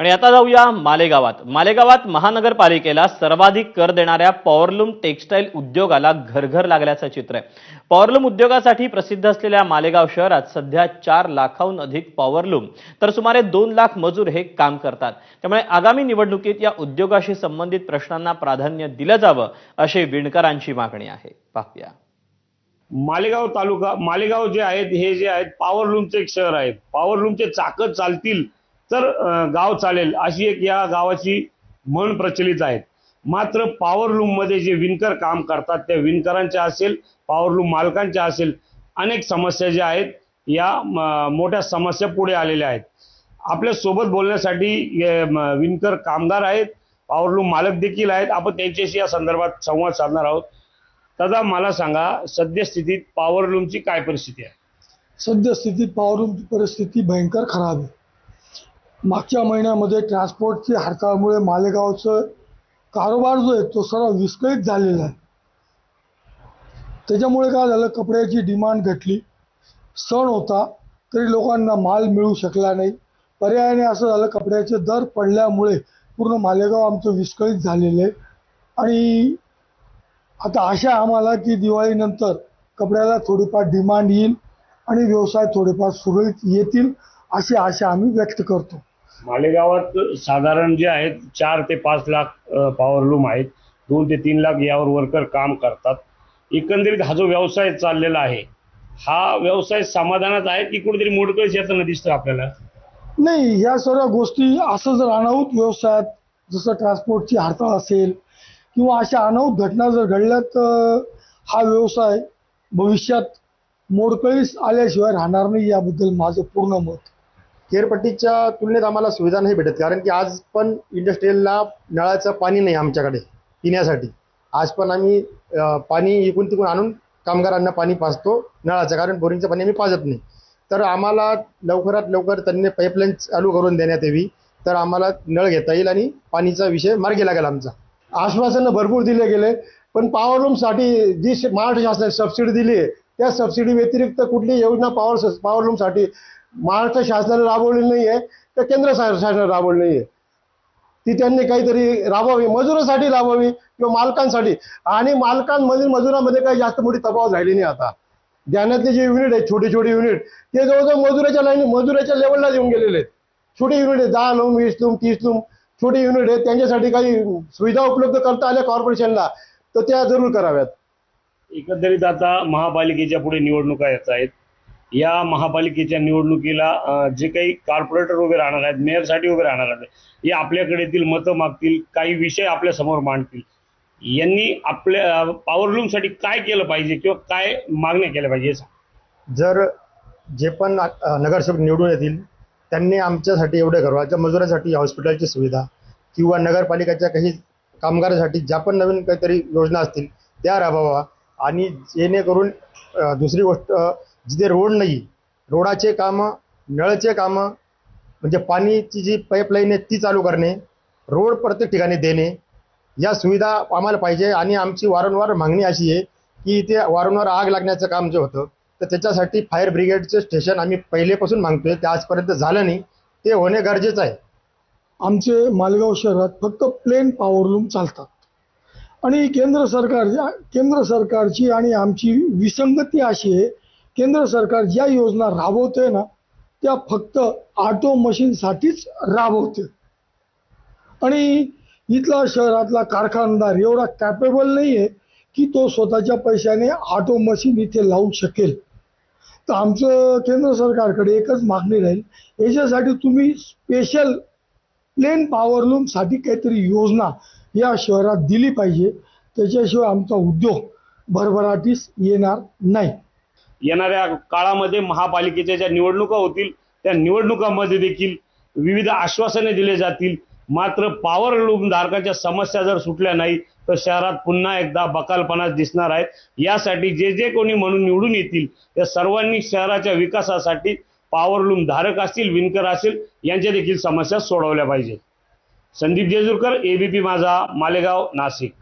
आणि आता जाऊया मालेगावात. मालेगावात महानगरपालिकेला सर्वाधिक कर देणाऱ्या पॉवरलूम टेक्स्टाईल उद्योगाला घरघर लागल्याचं चित्र आहे. पॉवरलूम उद्योगासाठी प्रसिद्ध असलेल्या मालेगाव शहरात सध्या चार लाखाहून अधिक पॉवरलूम तर सुमारे दोन लाख मजूर हे काम करतात. त्यामुळे आगामी निवडणुकीत या उद्योगाशी संबंधित प्रश्नांना प्राधान्य दिलं जावं अशी विणकरांची मागणी आहे. पाहूया. मालेगाव तालुका मालेगाव जे आहेत हे जे आहेत पॉवरलूमचे एक शहर आहे. पॉवरलूमचे चाकं चालतील तर गाव चालेल अशी एक या गावाची म्हण प्रचलित आहे मात्र पॉवरलूममध्ये जे विणकर काम करतात त्या विणकरांच्या असेल पॉवरलूम मालकांच्या असेल अनेक समस्या ज्या आहेत या म, मोठ्या समस्या पुढे आलेल्या आहेत. आपल्यासोबत बोलण्यासाठी विणकर कामगार आहेत पॉवरलूम मालक देखील आहेत. आपण त्यांच्याशी या संदर्भात संवाद साधणार आहोत. दादा मला सांगा सद्यस्थितीत पॉवरलूमची काय परिस्थिती आहे? सद्यस्थितीत पॉवरलूमची परिस्थिती भयंकर खराब आहे. मागच्या महिन्यामध्ये ट्रान्सपोर्टची हरताळमुळे मालेगावचं कारोबार जो आहे तो सर्व विस्कळीत झालेला आहे. त्याच्यामुळे काय झालं कपड्याची डिमांड घटली. सण होता तरी लोकांना माल मिळू शकला नाही. पर्यायाने असं झालं कपड्याचे दर पडल्यामुळे पूर्ण मालेगाव आमचं विस्कळीत झालेलं आहे. आणि आता आशा आम्हाला की दिवाळीनंतर कपड्याला थोडीफार डिमांड येईल आणि व्यवसाय थोडेफार सुरळीत येतील अशी आशा आम्ही व्यक्त करतो. मालेगावात साधारण जे आहेत चार ते पाच लाख पॉवरलूम आहेत. दोन ते तीन लाख यावर वर्कर काम करतात. एकंदरीत हा जो व्यवसाय चाललेला आहे हा व्यवसाय समाधानात आहे की कुठेतरी मोडकळीस येताना दिसतं आपल्याला? नाही या सर्व गोष्टी असं जर अनाहूत व्यवसायात जसं ट्रान्सपोर्टची हरताळ असेल किंवा अशा अनाहूत घटना जर घडल्या तर हा व्यवसाय भविष्यात मोडकळीस आल्याशिवाय राहणार नाही याबद्दल माझं पूर्ण मत. केरपट्टीच्या तुलनेत आम्हाला सुविधा नाही भेटत कारण की आज पण इंडस्ट्रीयलला नळाचं पाणी नाही आमच्याकडे पिण्यासाठी. आज पण आम्ही पाणी इकून तिकून आणून कामगारांना पाणी पाजतो नळाचं कारण बोरिंगचं पाणी आम्ही पाजत नाही. तर आम्हाला लवकरात लवकर त्यांनी पाईपलाईन चालू करून देण्यात यावी. तर आम्हाला नळ घेता येईल आणि पाणीचा विषय मार्गी लागेल आमचा. आश्वासनं भरपूर दिले गेले पण पॉवर रूमसाठी जी महाराष्ट्र शासनाने सबसिडी दिली आहे त्या सबसिडी व्यतिरिक्त कुठली योजना पॉवर पॉवर रूमसाठी महाराष्ट्र शासनाने राबवली नाही आहे तर केंद्र शासनाने राबवली नाही आहे ती त्यांनी काहीतरी राबवावी मजुरासाठी राबवावी किंवा मालकांसाठी. आणि मालकांमधील मजुरामध्ये काही जास्त मोठी तफावत राहिली नाही आता. ध्यानातले जे युनिट आहेत छोटी छोटी युनिट ते जवळजवळ मजुराच्या लाईन मजुराच्या लेवलला येऊन गेलेले आहेत. छोटे युनिट आहेत दहा लूम वीस लूम तीस लूम छोटे युनिट आहेत त्यांच्यासाठी काही सुविधा उपलब्ध करता आल्या कॉर्पोरेशनला तर त्या जरूर कराव्यात. एकंदरीत आता महापालिकेच्या पुढे निवडणुका येत आहेत. या महापालिकेच्या निवडणुकीला जे काही कॉर्पोरेटर उभे राहणार आहेत मेयरसाठी उभे राहणार आहेत हे आपल्याकडे येतील मतं मागतील काही विषय आपल्यासमोर मांडतील. यांनी आपल्या पॉवरलूमसाठी काय केलं पाहिजे किंवा काय मागण्या केल्या पाहिजे जर जे पण नगरसेवक निवडून येतील त्यांनी आमच्यासाठी एवढं करावं. ज्या मजुरांसाठी हॉस्पिटलची सुविधा किंवा नगरपालिकेच्या काही कामगारासाठी ज्या पण नवीन काहीतरी योजना असतील त्या राबवा आणि जेणेकरून दुसरी गोष्ट जिथे रोड नाही रोडाचे कामं नळचे कामं म्हणजे पाणीची जी पाईपलाईन आहे ती चालू करणे रोड प्रत्येक ठिकाणी देणे या सुविधा आम्हाला पाहिजे. आणि आमची वारंवार मागणी अशी आहे की इथे वारंवार आग लागण्याचं काम जे होतं तर त्याच्यासाठी फायर ब्रिगेडचं स्टेशन आम्ही पहिलेपासून मागतोय. ते आजपर्यंत झालं नाही. ते होणे गरजेचं आहे. आमचे मालगाव शहरात फक्त प्लेन पॉवरलूम चालतात. आणि केंद्र सरकार केंद्र सरकारची आणि आमची विसंगती अशी आहे केंद्र सरकार ज्या योजना राबवते ना त्या फक्त ऑटो मशीनसाठीच राबवते आणि इथला शहरातला कारखानदार एवढा कॅपेबल नाही आहे की तो स्वतःच्या पैशाने ऑटो मशीन इथे लावू शकेल. तर आमचं केंद्र सरकारकडे एकच मागणी राहील याच्यासाठी तुम्ही स्पेशल प्लेन पॉवरलूमसाठी काहीतरी योजना या शहरात दिली पाहिजे. त्याच्याशिवाय आमचा उद्योग भरभराटीस येणार नाही. येणाऱ्या काळामध्ये महापालिकेच्या ज्या निवडणुका होतील त्या निवडणुकांमध्ये देखील विविध आश्वासने दिले जातील. मात्र पॉवर लूम धारकाच्या समस्या जर सुटल्या नाही तर शहरात पुन्हा एकदा बकालपणा दिसणार आहेत. यासाठी जे जे कोणी म्हणून निवडून येतील त्या सर्वांनी शहराच्या विकासासाठी पॉवर लूम धारक असतील विणकर असतील यांच्या देखील समस्या सोडवल्या पाहिजेत. संदीप जेजूरकर एबीपी माझा मालेगाव नाशिक.